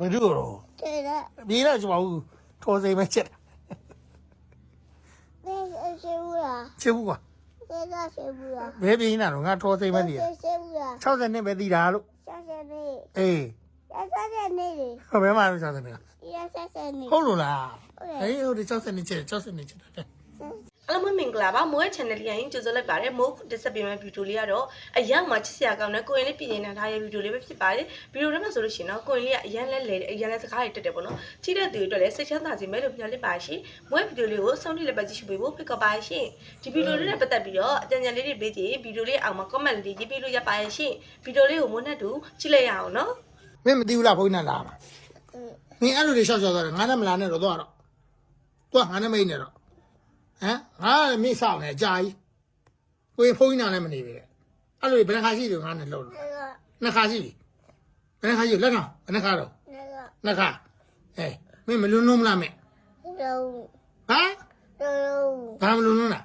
မကြည့်တော့ကျေလားမင်းတော့ကျွန်တော်ထော်စိမ်ပဲချက်တာနေချေဘူးလားချက်ဘူးကွာကျေလားချေဘူးလားဘယ်ပြင်းလာတော့ငါထော်စိမ်ပဲတည်ရချေဘူးလား60နှစ်ပဲတည်တာလို့60နှစ်အေး60နှစ်လေဟိုဘယ်မှာ60နှစ်လဲ60နှစ်ဟုတ်လို့လားအေးဟို60နှစ်ချက်60နှစ်ချက်တာတဲ့ အားလုံးပဲမင်္ဂလာပါမိုးရဲ့ channel လေးရင်ကြိုဆိုလိုက်ပါတယ်မိုးတက်ဆက်ပေးမယ့်ဗီဒီယိုလေးကတော့အရင်မှချစ်စရာကောင်းတဲ့ကိုရင်လေးပြင်နေတာထားရဲ့ဗီဒီယိုလေးပဲဖြစ်ပါတယ်ဗီဒီယိုထဲမှာဆိုလို့ရှိရင်တော့ကိုရင်လေးကအရင်လဲလဲအရင်လဲစကားတွေတက်တယ်ပေါ့နော်ချိတဲ့သူတွေအတွက်လည်းစိတ်ချမ်းသာစေမယ်လို့ပြောလိုက်ပါရှင်မိုးရဲ့ဗီဒီယိုလေးကိုဆုံးထိလည်းပဲကြည့်ရှုပေးဖို့ဖိတ်ခေါ်ပါရှင်ဒီဗီဒီယိုလေးနဲ့ပတ်သက်ပြီးတော့အကြံဉာဏ်လေးတွေပေးကြည့်ဗီဒီယိုလေးအောက်မှာ comment လေးရေးပေးလို့ရပါရဲ့ရှင်ဗီဒီယိုလေးကိုမိုးနဲ့တူကြည့်လိုက်ရအောင်နော်မင်းမသိဘူးလားဘုန်းကြီးနဲ့လာမှာ嗯，မင်းအဲ့လိုတွေရှောက်ရှောက်သွားတယ်ငါနဲ့မလာနဲ့တော့သွားတော့သွားငါနဲ့မိတ်နေတော့ ဟမ်ငါလည်းမိဆောက်နေအကြာကြီးကိုရင်ဖုန်းကြီးနာလည်းမနေပြီလေအဲ့လိုဘယ်နှခါရှိတယ်ငါနဲ့လောက်လို့နှစ်ခါရှိပြီဘယ်နှခါရှိလက်ကောင်ဘယ်နှခါတော့နှစ်ခါအေးမင်းမလွန်းလုံးမလားမင်းဟမ်ဘာမလွန်းလုံးလား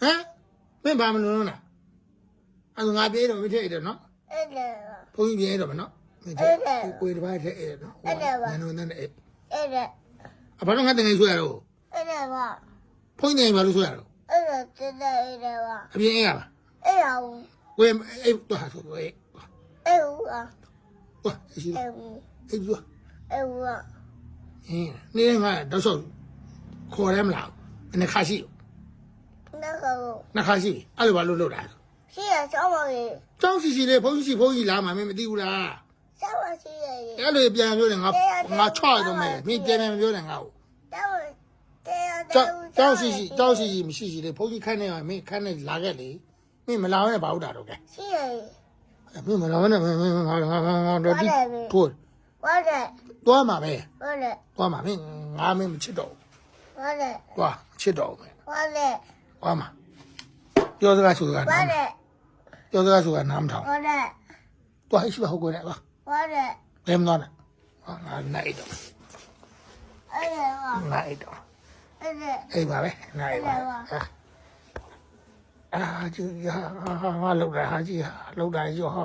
ဟမ်မင်းဘာမလွန်းလုံးလားအဲ့ငါပြေးတော့မထည့်တယ်နော်အဲ့ဒါဘုန်းကြီးပြေးတော့မနော်မထည့်ကိုကိုတစ်ပါးထည့်အဲ့နော်အဲ့ဒါဘာနုံနဲ့အဲ့အဲ့ဒါအဘတော့ငါတငယ်ဆွဲရတော့ အဲ့ဒါကဖုန်တယ်ဘာလို့ဆိုရတော့အဲ့ဒါတက်တဲ့အဲ့ဒါကအပြင်အဲ့ရလားအဲ့ဒါကိုဝေးအဲ့တော့ဟာဆိုဝေးအဲ့ဟူအာဟာရှိအဲ့ဟူအဲ့ဟူအဲ့ဟူအာအင်းနေငါတော့ဆောက်ခေါ်ရမလားနှစ်ခါရှိနှခါကိုနှစ်ခါရှိအဲ့လိုဘာလို့လုပ်တာရှိရဆောင်းပါလေကျောင်းစီစီလေးဖုန်းစီဖုန်းကြီးလာမှမင်းမသိဘူးလားဆောင်းပါရှိရအဲ့လိုပြန်ပြောတယ်ငါငါချော့တော့မယ်မင်းပြန်ပြန်ပြောတယ်ငါ့ကို 早早西西，早西西没西的，跑去看那个没看那哪个的，妹没哪个把我打着个。是。没没哪个的，没没没，好好好好好，这地土。我的。多嘛没？我的。多嘛没？俺们没吃着。我的。多吃着没？我的。多嘛？要是俺叔叔俺。我的。要是俺叔叔俺拿不着。我的。多还是不好过来吧？我的。那么多呢？啊，哪一种？哪一种？ အိမ်ပါပဲနိုင်ပါအာကျူဟာဟာလောက်တာဟာကြီးဟာလောက်တာရောဟာ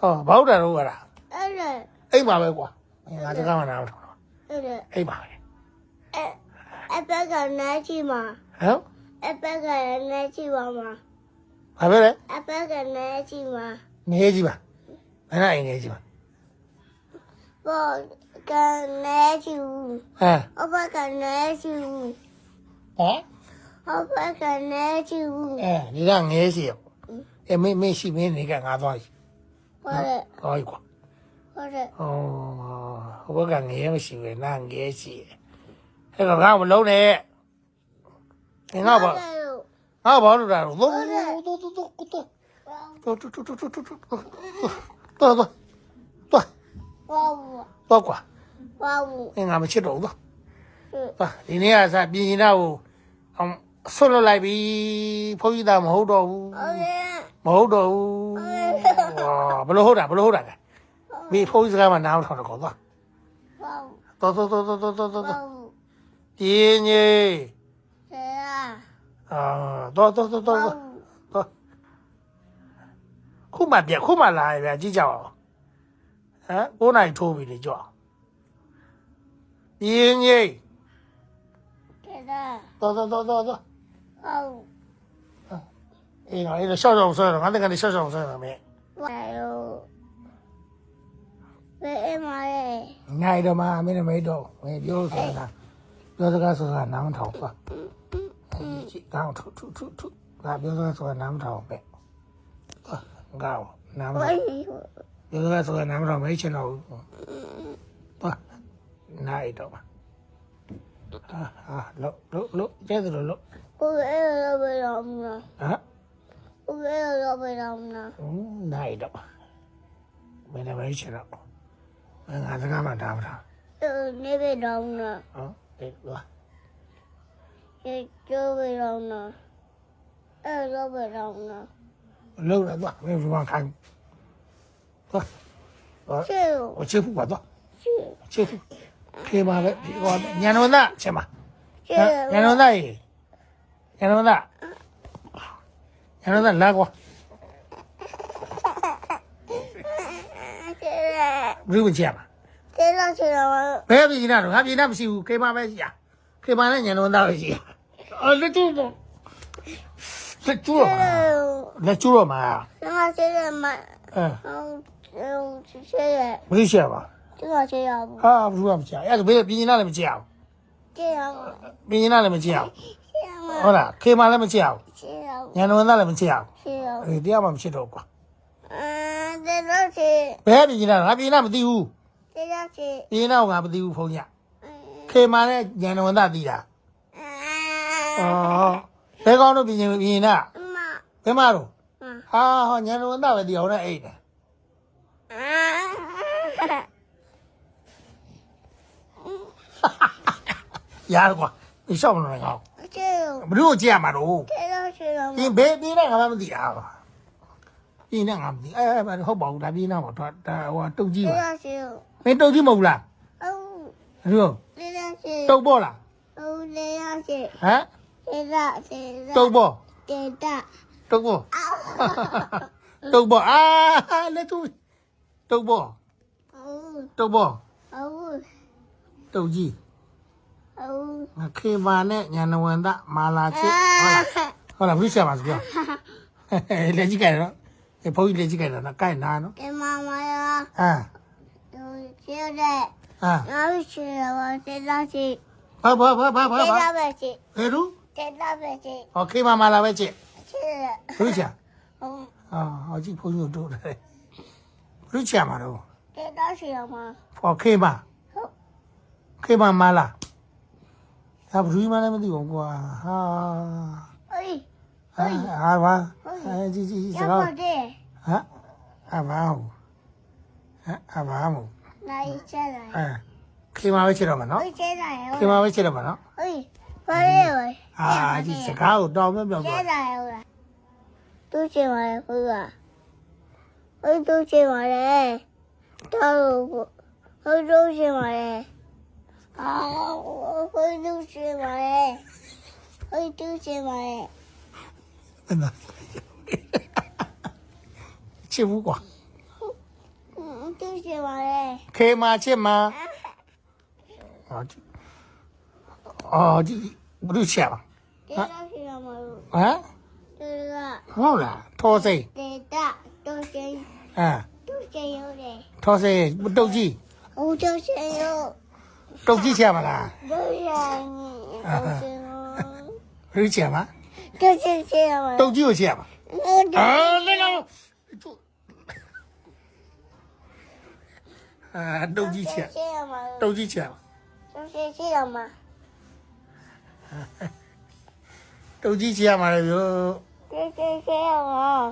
ဟောဘောက်တာတော့ကလားအဲ့အိမ်ပါပဲကွာငါတကားမနာဘူးအဲ့အိမ်ပါပဲအဲ့အပက်ကနားချီမှာဟမ်အပက်ကနားချီပါမှာဘာပဲလဲအပက်ကနားချီမှာနေကြီးပါမနာအိမ်နေကြီးပါဘော 干那些事？哎，我不干那些事。哎？我不干那些事。哎，你让你些事？嗯。哎，没没事没你干啥东西？我我一个。我的。哦，我不干那些没事的，难干事。那个干不老呢？你干不？干不老呢？走走走走走。走走走走走走走。走走走。走。我管。 ပါဘူးအင်းငါမချစ်တော့ဘူးသွားပါဒီနေ့ကစပြင်ရင်တော့အောင်ဆွတ်လွတ်လိုက်ပြီဖိုးကြီးသားမဟုတ်တော့ဘူးဟုတ်ကဲ့မဟုတ်တော့ဘူးဟာဘလို့ဟုတ်တာဘလို့ဟုတ်တာလဲမိဖိုးကြီးစကားမှနားမထောင်တော့ကောသွားတော်တော်တော်တော်တော်တော်တော်ဒီနေဆရာအာတော်တော်တော်တော်တော်ခုမှပြခုမှလာရပြီကြည့်ကြအောင်ဟမ်9နိုင်ထိုးပြီလေကြောက် ပြင်းကြီး 谁的？ တော့တော့တော့တော့ 我五， အေးနော်အေးရှော့ရှော့ဆွဲတော့ငါတကယ်ရှော့ရှော့ဆွဲတော့မင်း 我有，喂，妈嘞， နိုင်တော့မှမင်းမိတ်တော့မင်းပြောဆိုတာပြောစကားဆိုတာနားမထောင်ပါအေးကြည့်ကောင်းထူထူထူထူငါပြောစကားဆိုတာနားမထောင်ပဲကောင်းနားမ 我 ထောင် 有， ပြောစကားဆိုတာနားမထောင်မေးချင်တော့ဘူး ないと。あ、あ、ろ、ろ、ろ、ジャズのろ。これはラブラムな。あこれはラブラムな。うん、ないと。めでもいいしろ。めがずがまだぶら。うん、ねべらむな。あ、え、わ。え、ちょべらむな。え、ろべらむな。lâu rồi đó mình hoàn thành thôi tôi chưa không quản đó chưa 黑板白，白，粘虫子，去嘛？粘粘虫子，粘虫子，粘虫子来过。没问题吧？知道去了吗？没有没去哪了，还没那不是黑板白去啊？黑板白粘虫子去啊？啊，那猪肉，那猪肉吗？那猪肉买啊？那现在买？嗯，嗯，现在。没钱吧？这个这样不？ဟာဘူးကမကြောက်အဲ့ဒါဆိုဘေးကပြင်းနေတာလည်းမကြောက်这样不？ပြင်းနေတာလည်းမကြောက်这样吗？ဟုတ်လားခေမာလည်းမကြောက်这样不？ညံတော်သားလည်းမကြောက်这样不？အေးတရားမှမဖြစ်တော့ကွာ嗯，这个是ဘဲပြင်းနေတာငါပြင်းနေတာမသိဘူး这个是ပြင်းနေတာကိုငါမသိဘူးဖုန်းည嗯ခေမာလည်းညံတော်သားသိတာဩ嗯。ဘဲကောင်းတို့ပြင်းနေပြင်းနေတာ妈ဘဲမတော့妈ဟာဟောညံတော်သားပဲသိအောင်နဲ့အိတ်တယ် ရတော့ကွာဒီရှောက်မလို့လည်းကောင်းအကျေဘယ်သူ့ကိုကြည့်ရမှာတော့ကျေတော့ကျေတော့ဒီဘေးပြေးတဲ့ငါမှမသိတာပါပြင်းနဲ့ငါမသိအဲအဲဟုတ်ပါဘူးဒါပြင်းတော့တော့ဒါဟိုတုတ်ကြီးကျေပါတော့ကျေတော့မင်းတုတ်ကြီးမဟုတ်ဘူးလားဟုတ်ဘယ်သူကျေတော့ကျေတုတ်ပေါ့လားဟုတ်လေရကျေဟမ်ကျေတော့ကျေတော့တုတ်ပေါ့ကျေတော့တုတ်ပေါ့တုတ်ပေါ့အာလက်သူတုတ်ပေါ့ဟုတ်တုတ်ပေါ့ဟုတ် တုတ်ကြီးဟုတ်ခေမာနဲ့ညာနဝန္တမာလာချစ်ဟုတ်လားဟုတ်လားဘုရားပါဆိုပြောလက်ကြီးကဲနော်အဖိုးကြီးလက်ကြီးကဲနော်ကဲနာနော်ကဲမမရောဟမ်သူချစ်တဲ့ဟာငါ့ချစ်ရောစေသားချစ်ဘာဘာဘာဘာဘာစေသားပဲချစ်ဟဲ့ရူစေသားပဲချစ်ဟောခေမာမာလာပဲချစ်ချစ်ဘုရားဟုတ်အာဟောကြည့်ဖုန်းတို့တို့တယ်ဘုရားမှာတော့စေသားချစ်ရောမှာဟောခေမာ 可以慢慢啦，他不注意嘛，没得过啊。哎，哎，阿妈，哎，这这这小，啊，阿妈，啊，阿妈，来一下来。哎，可以吗？我了吗？喏。可以吗？我了吗？喏。哎，我嘞。啊，这小狗叼没得用过。来一下来。都是我的，我都是我，都是我的。啊，我会读书嘛嘞，会读书嘛嘞。真的，吃苦瓜。嗯，读书嘛嘞。可以吗？吃吗？啊，哦，你不读书了？啊？啊？对了。好了，拖谁？对的，拖谁？啊。拖谁有嘞？拖谁？不斗鸡。我拖谁有？ တုတ်ကြည့်ချင်မလားဘယ်ရနေရီးချင်မလားတုတ်ကြည့်ချင်မလားတုတ်ကြည့်ကိုချင်မလားအာလေကောင်အာတုတ်ကြည့်ချင်တုတ်ကြည့်ချင်တုတ်ကြည့်ချင်မလားတုတ်ကြည့်ချင်မလားပြောတုတ်ကြည့်ချင်မလား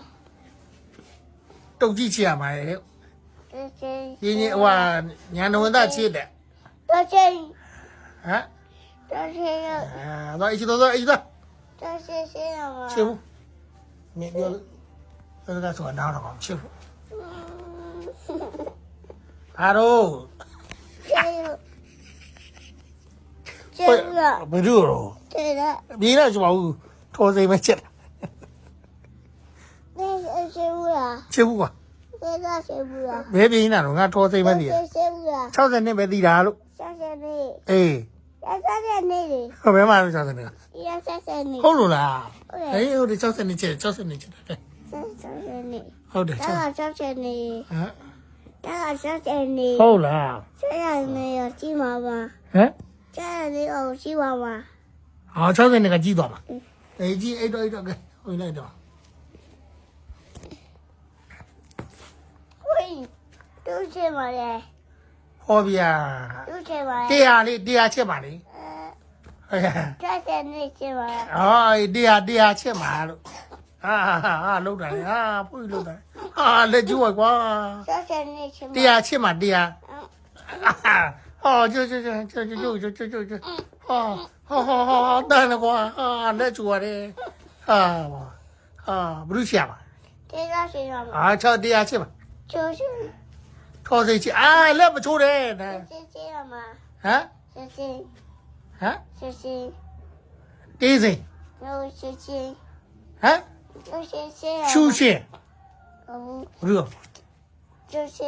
တုတ်ကြည့်ချင်မလားရင်းရင်းဟိုညာနဝန္ဒချစ်တယ် 多谢，啊，多谢，啊，那一起走走，一起走，多谢谢我。欺负，你你，这是在做哪了？欺负，嗯，哈喽，加油，加油，没热了，对的，你那就把我拖这边去了，那是欺负啊，欺负啊，那是欺负啊，没别人了，我拖这边的，欺负啊，超生的没地了。在哪里？哎，要站在。后面嘛是站在。要站在那里。后路。哎，后头站在那里，站在那里，对。再站在。好的。再我站在那。啊。再我站在那。好了。站在那有几毛毛？哎。站在那有几毛毛？好，站在那个几多嘛？嗯，A 几 A 多 A 多的回来的。喂，都是我的。 ဟောဗျာယူချင်ပါတလားရားလေးတရားချက်ပါလေဟုတ်ကဲ့ကျောက်ဆယ်နေချင်ပါလားဟောတရားတရားချက်ပါလို့ဟာဟာဟာလောက်တာလေဟာဖူးလောက်တာလေဟာလက်ကျိုးကွာကျောက်ဆယ်နေချင်ပါတလားရားချက်မှာတရားဟောကျိုးကျိုးကျိုးကျိုးကျိုးကျိုးကျိုးကျိုးကျိုးဟောဟောဟောဟောတန်တယ်ကွာဟာလက်ကျိုးရတယ်ဟာဟာဘုရုရှာပါ တရားချင်ပါလားအာချောက်တရားချက်ပါကျောက်ဆယ် 高山鸡啊，那不错嘞，那。小心。啊。小心。啊。小心。对子。要小心。啊。要小心。休息。哦，热，就是，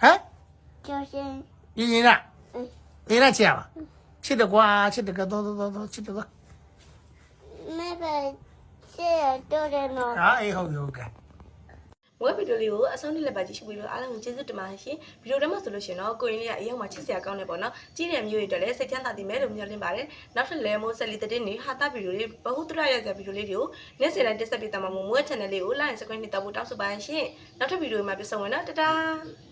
啊，就是，你赢了，嗯，赢了钱了，吃的瓜，吃的个，走走走走，吃的个，那吃，这都在呢？啊，哎，好有感。 ဟုတ်ကဲ့မွေးဗီဒီယိုလေးကိုအဆုံးထိလက်ပါကြည့်ရှုပြီးလို့အားလုံးကိုကျေးဇူးတင်ပါတယ်ရှင်ဗီဒီယိုထဲမှာဆိုလို့ရှိရင်တော့ကိုရင်လေးကအရောက်မှာချစ်စရာကောင်းတယ်ပေါ့နော်ကြီးတဲ့မျိုးတွေအတွက်လည်းစိတ်ချမ်းသာတည်မယ်လို့မျှော်လင့်ပါတယ်နောက်ထပ်လဲမိုးဆက်လီတဲ့နေဟာတာဗီဒီယိုလေးဘဟုတရရတဲ့ဗီဒီယိုလေးတွေကိုနေ့စဉ်တိုင်းတက်ဆက်ပေးတမှာမို့မွေး channel လေးကို like subscribe နဲ့တောက်ဖို့တောင်းဆိုပါရှင်နောက်ထပ်ဗီဒီယိုမှာပြန်ဆုံမယ်နော်တတား